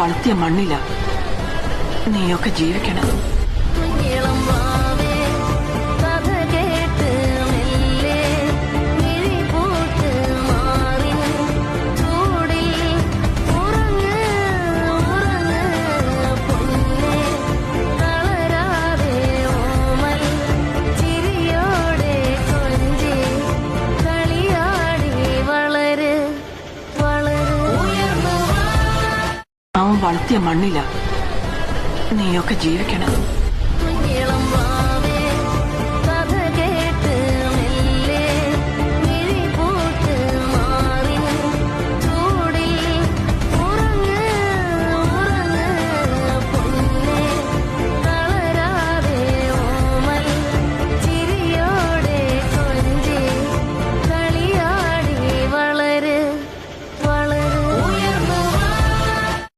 വളർത്തിയ മണ്ണില. നീയൊക്കെ ജീവിക്കണം. അവൻ വളർത്തിയ മണ്ണില നീയൊക്കെ ജീവിക്കണം.